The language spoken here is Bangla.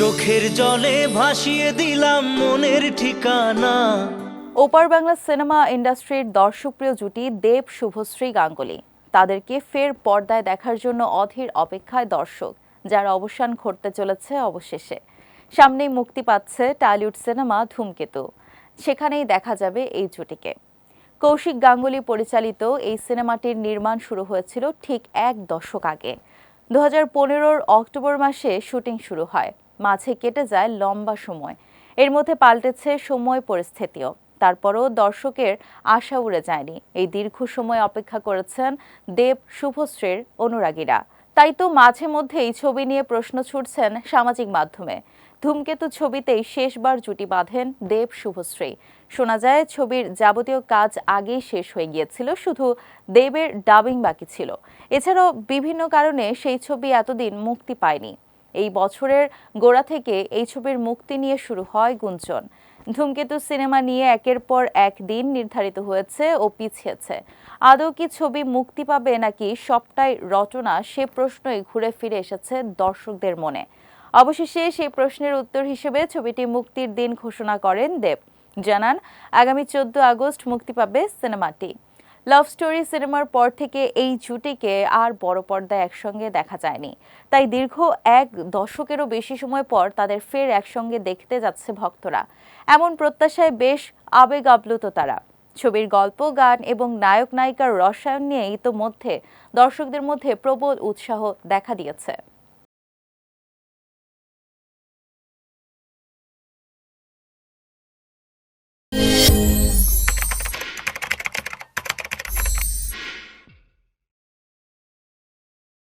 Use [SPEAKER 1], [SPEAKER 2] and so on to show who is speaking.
[SPEAKER 1] চোখের জলে ভাসিয়ে দিলাম মনের ঠিকানা।
[SPEAKER 2] ওপার বাংলা সিনেমা ইন্ডাস্ট্রির দর্শকপ্রিয় জুটি দেব শুভশ্রী গাঙ্গুলি। তাদেরকে ফের পর্দায় দেখার জন্য অধীর অপেক্ষায় দর্শক, যার অবসান ঘটতে চলেছে অবশেষে। সামনেই মুক্তি পাচ্ছে টালিউড সিনেমা ধূমকেতু। সেখানেই দেখা যাবে এই জুটিকে। কৌশিক গাঙ্গুলি পরিচালিত এই সিনেমাটির নির্মাণ শুরু হয়েছিল ঠিক এক দশক আগে। দু হাজার অক্টোবর মাসে শুটিং শুরু হয়। মাঝে কেটে যায় লম্বা সময়। এর মধ্যে পাল্টেছে সময় পরিস্থিতিও। তারপরও দর্শকের আশা উড়ে যায়নি। এই দীর্ঘ সময় অপেক্ষা করেছেন দেব শুভশ্রীর অনুরাগীরা। তাই তো মাঝে মধ্যে এই ছবি নিয়ে প্রশ্ন ছুটছেন সামাজিক মাধ্যমে। ধূমকেতু ছবিতেই শেষবার জুটি বাঁধেন দেব শুভশ্রী। শোনা যায়, ছবির যাবতীয় কাজ আগেই শেষ হয়ে গিয়েছিল, শুধু দেবের ডাবিং বাকি ছিল। এছাড়াও বিভিন্ন কারণে সেই ছবি এতদিন মুক্তি পায়নি। এই বছরের গোড়া থেকে এই ছবির মুক্তি নিয়ে শুরু হয় গুঞ্জন। ধূমকেতু সিনেমা নিয়ে একের পর এক দিন নির্ধারিত হয়েছে ও পিছিয়েছে। আদৌ কি ছবি মুক্তি পাবে নাকি সবটাই রচনা সে প্রশ্নই ঘুরে ফিরে এসেছে দর্শকদের মনে। অবশেষে সেই প্রশ্নের উত্তর হিসেবে ছবিটি মুক্তির দিন ঘোষণা করেন দেব। জানান, আগামী চোদ্দ আগস্ট মুক্তি পাবে সিনেমাটি। লাভ স্টোরি সিনেমার পর থেকে এই জুটিকে আর বড় পর্দায় একসঙ্গে দেখা যায়নি। তাই দীর্ঘ এক দশকেরও বেশি সময় পর তাদের ফের একসঙ্গে দেখতে যাচ্ছে ভক্তরা। এমন প্রত্যাশায় বেশ আবেগ আপ্লুত তারা। ছবির গল্প, গান এবং নায়ক নায়িকার রসায়ন নিয়ে ইতোমধ্যে দর্শকদের মধ্যে প্রবল উৎসাহ দেখা দিয়েছে।